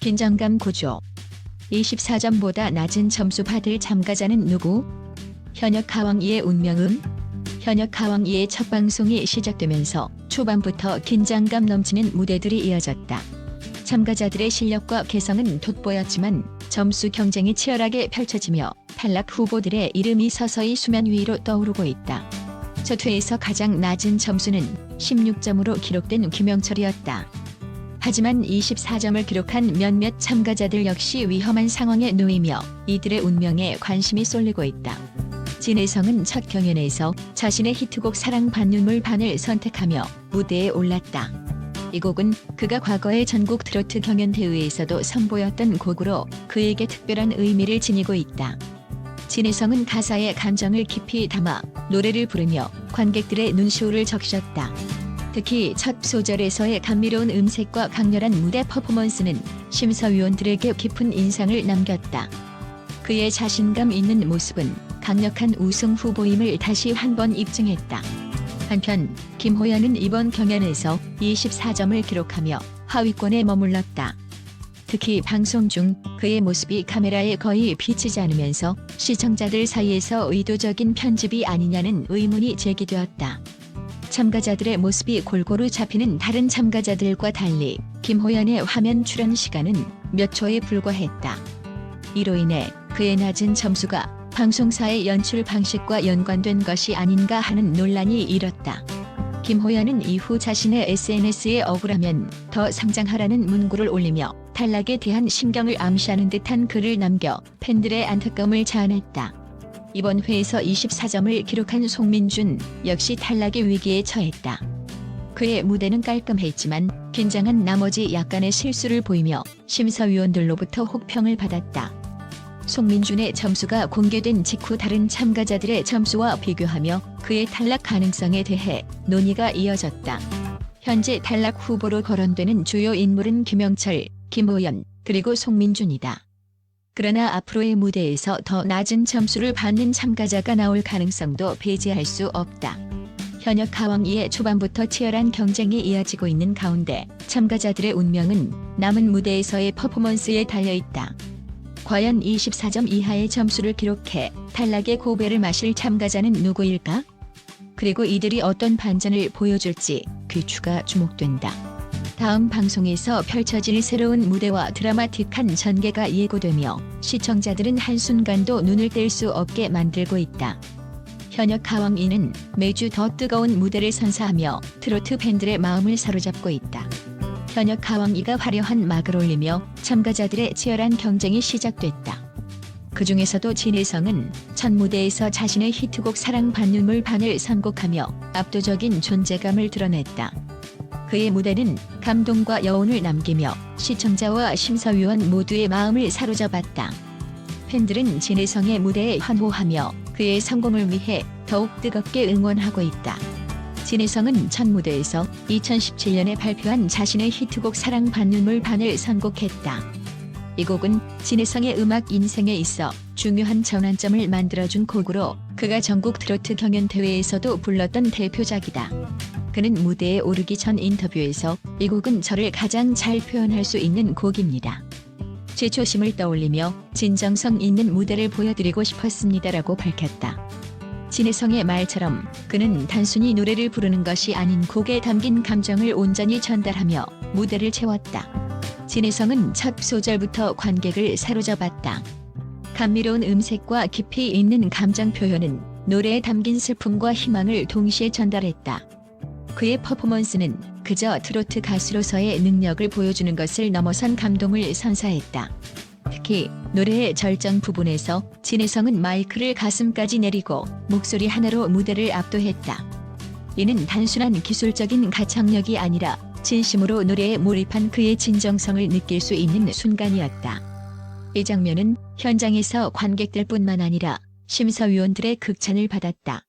긴장감 고조. 24점보다 낮은 점수 받을 참가자는 누구? 현역 하왕이의 운명은? 현역 하왕이의 첫 방송이 시작되면서 초반부터 긴장감 넘치는 무대들이 이어졌다. 참가자들의 실력과 개성은 돋보였지만 점수 경쟁이 치열하게 펼쳐지며 탈락 후보들의 이름이 서서히 수면 위로 떠오르고 있다. 첫 회에서 가장 낮은 점수는 16점으로 기록된 김영철이었다. 하지만 24점을 기록한 몇몇 참가자들 역시 위험한 상황에 놓이며 이들의 운명에 관심이 쏠리고 있다. 진혜성은 첫 경연에서 자신의 히트곡 사랑 반눈물 반을 선택하며 무대에 올랐다. 이 곡은 그가 과거의 전국 트로트 경연 대회에서도 선보였던 곡으로 그에게 특별한 의미를 지니고 있다. 진혜성은 가사에 감정을 깊이 담아 노래를 부르며 관객들의 눈시울을 적셨다. 특히 첫 소절에서의 감미로운 음색과 강렬한 무대 퍼포먼스는 심사위원들에게 깊은 인상을 남겼다. 그의 자신감 있는 모습은 강력한 우승 후보임을 다시 한 번 입증했다. 한편 김호연은 이번 경연에서 24점을 기록하며 하위권에 머물렀다. 특히 방송 중 그의 모습이 카메라에 거의 비치지 않으면서 시청자들 사이에서 의도적인 편집이 아니냐는 의문이 제기되었다. 참가자들의 모습이 골고루 잡히는 다른 참가자들과 달리 김호연의 화면 출연 시간은 몇 초에 불과했다. 이로 인해 그의 낮은 점수가 방송사의 연출 방식과 연관된 것이 아닌가 하는 논란이 일었다. 김호연은 이후 자신의 SNS에 억울하면 더 상장하라는 문구를 올리며 탈락에 대한 심경을 암시하는 듯한 글을 남겨 팬들의 안타까움을 자아냈다. 이번 회에서 24점을 기록한 송민준 역시 탈락의 위기에 처했다. 그의 무대는 깔끔했지만 긴장한 나머지 약간의 실수를 보이며 심사위원들로부터 혹평을 받았다. 송민준의 점수가 공개된 직후 다른 참가자들의 점수와 비교하며 그의 탈락 가능성에 대해 논의가 이어졌다. 현재 탈락 후보로 거론되는 주요 인물은 김영철, 김호연, 그리고 송민준이다. 그러나 앞으로의 무대에서 더 낮은 점수를 받는 참가자가 나올 가능성도 배제할 수 없다. 현역 하왕이의 초반부터 치열한 경쟁이 이어지고 있는 가운데 참가자들의 운명은 남은 무대에서의 퍼포먼스에 달려 있다. 과연 24점 이하의 점수를 기록해 탈락의 고배를 마실 참가자는 누구일까? 그리고 이들이 어떤 반전을 보여줄지 귀추가 주목된다. 다음 방송에서 펼쳐질 새로운 무대와 드라마틱한 전개가 예고되며 시청자들은 한순간도 눈을 뗄 수 없게 만들고 있다. 현역 하왕이는 매주 더 뜨거운 무대를 선사하며 트로트 팬들의 마음을 사로잡고 있다. 현역 하왕이가 화려한 막을 올리며 참가자들의 치열한 경쟁이 시작됐다. 그 중에서도 진혜성은 첫 무대에서 자신의 히트곡 사랑 반눈물 반을 선곡하며 압도적인 존재감을 드러냈다. 그의 무대는 감동과 여운을 남기며 시청자와 심사위원 모두의 마음을 사로잡았다. 팬들은 진혜성의 무대에 환호하며 그의 성공을 위해 더욱 뜨겁게 응원하고 있다. 진혜성은 첫 무대에서 2017년에 발표한 자신의 히트곡 사랑 반눈물 반을 선곡했다. 이 곡은 진혜성의 음악 인생에 있어 중요한 전환점을 만들어준 곡으로 그가 전국 트로트 경연 대회에서도 불렀던 대표작이다. 그는 무대에 오르기 전 인터뷰에서 이 곡은 저를 가장 잘 표현할 수 있는 곡입니다. 제 초심을 떠올리며 진정성 있는 무대를 보여드리고 싶었습니다라고 밝혔다. 진혜성의 말처럼 그는 단순히 노래를 부르는 것이 아닌 곡에 담긴 감정을 온전히 전달하며 무대를 채웠다. 진혜성은 첫 소절부터 관객을 사로잡았다. 감미로운 음색과 깊이 있는 감정 표현은 노래에 담긴 슬픔과 희망을 동시에 전달했다. 그의 퍼포먼스는 그저 트로트 가수로서의 능력을 보여주는 것을 넘어선 감동을 선사했다. 특히 노래의 절정 부분에서 진혜성은 마이크를 가슴까지 내리고 목소리 하나로 무대를 압도했다. 이는 단순한 기술적인 가창력이 아니라 진심으로 노래에 몰입한 그의 진정성을 느낄 수 있는 순간이었다. 이 장면은 현장에서 관객들뿐만 아니라 심사위원들의 극찬을 받았다.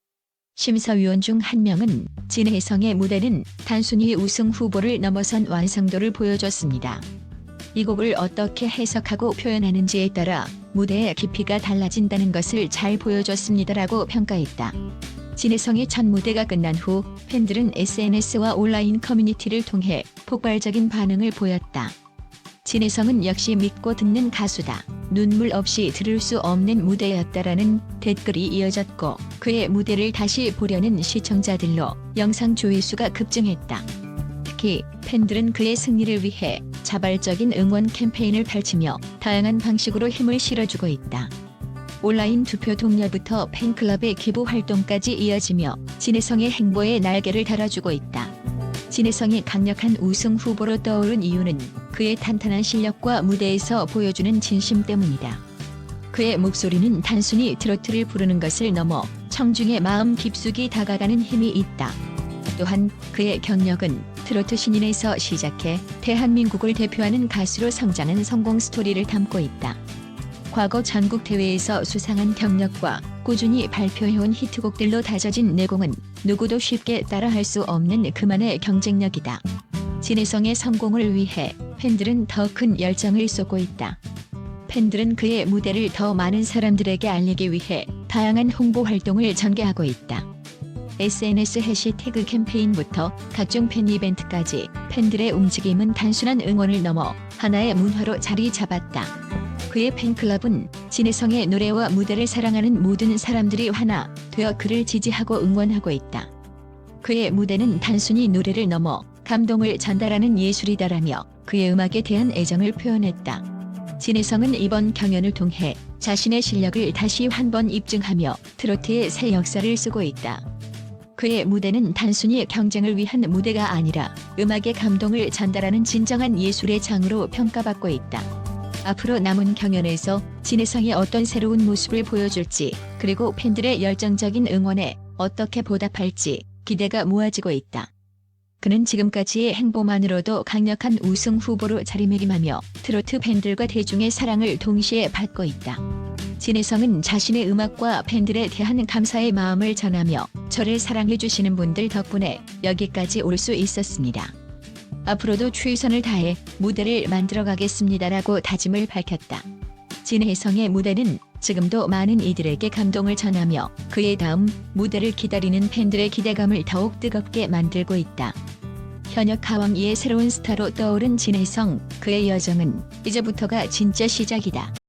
심사위원 중 한 명은 진혜성의 무대는 단순히 우승 후보를 넘어선 완성도를 보여줬습니다. 이 곡을 어떻게 해석하고 표현하는지에 따라 무대의 깊이가 달라진다는 것을 잘 보여줬습니다라고 평가했다. 진혜성의 첫 무대가 끝난 후 팬들은 SNS와 온라인 커뮤니티를 통해 폭발적인 반응을 보였다. 진혜성은 역시 믿고 듣는 가수다. 눈물 없이 들을 수 없는 무대였다라는 댓글이 이어졌고 그의 무대를 다시 보려는 시청자들로 영상 조회수가 급증했다. 특히 팬들은 그의 승리를 위해 자발적인 응원 캠페인을 펼치며 다양한 방식으로 힘을 실어주고 있다. 온라인 투표 동료부터 팬클럽의 기부 활동까지 이어지며 진혜성의 행보에 날개를 달아주고 있다. 진혜성이 강력한 우승 후보로 떠오른 이유는 그의 탄탄한 실력과 무대에서 보여주는 진심 때문이다. 그의 목소리는 단순히 트로트를 부르는 것을 넘어 청중의 마음 깊숙이 다가가는 힘이 있다. 또한 그의 경력은 트로트 신인에서 시작해 대한민국을 대표하는 가수로 성장한 성공 스토리를 담고 있다. 과거 전국 대회에서 수상한 경력과 꾸준히 발표해온 히트곡들로 다져진 내공은 누구도 쉽게 따라할 수 없는 그만의 경쟁력이다. 진혜성의 성공을 위해 팬들은 더 큰 열정을 쏟고 있다. 팬들은 그의 무대를 더 많은 사람들에게 알리기 위해 다양한 홍보 활동을 전개하고 있다. SNS 해시태그 캠페인부터 각종 팬 이벤트까지 팬들의 움직임은 단순한 응원을 넘어 하나의 문화로 자리 잡았다. 그의 팬클럽은 진혜성의 노래와 무대를 사랑하는 모든 사람들이 하나 되어 그를 지지하고 응원하고 있다. 그의 무대는 단순히 노래를 넘어 감동을 전달하는 예술이다라며 그의 음악에 대한 애정을 표현했다. 진혜성은 이번 경연을 통해 자신의 실력을 다시 한 번 입증하며 트로트의 새 역사를 쓰고 있다. 그의 무대는 단순히 경쟁을 위한 무대가 아니라 음악의 감동을 전달하는 진정한 예술의 장으로 평가받고 있다. 앞으로 남은 경연에서 진혜성이 어떤 새로운 모습을 보여줄지 그리고 팬들의 열정적인 응원에 어떻게 보답할지 기대가 모아지고 있다. 그는 지금까지의 행보만으로도 강력한 우승 후보로 자리매김하며 트로트 팬들과 대중의 사랑을 동시에 받고 있다. 진혜성은 자신의 음악과 팬들에 대한 감사의 마음을 전하며 저를 사랑해주시는 분들 덕분에 여기까지 올 수 있었습니다. 앞으로도 최선을 다해 무대를 만들어 가겠습니다라고 다짐을 밝혔다. 진혜성의 무대는 지금도 많은 이들에게 감동을 전하며 그의 다음 무대를 기다리는 팬들의 기대감을 더욱 뜨겁게 만들고 있다. 현역 가왕이의 새로운 스타로 떠오른 진혜성, 그의 여정은 이제부터가 진짜 시작이다.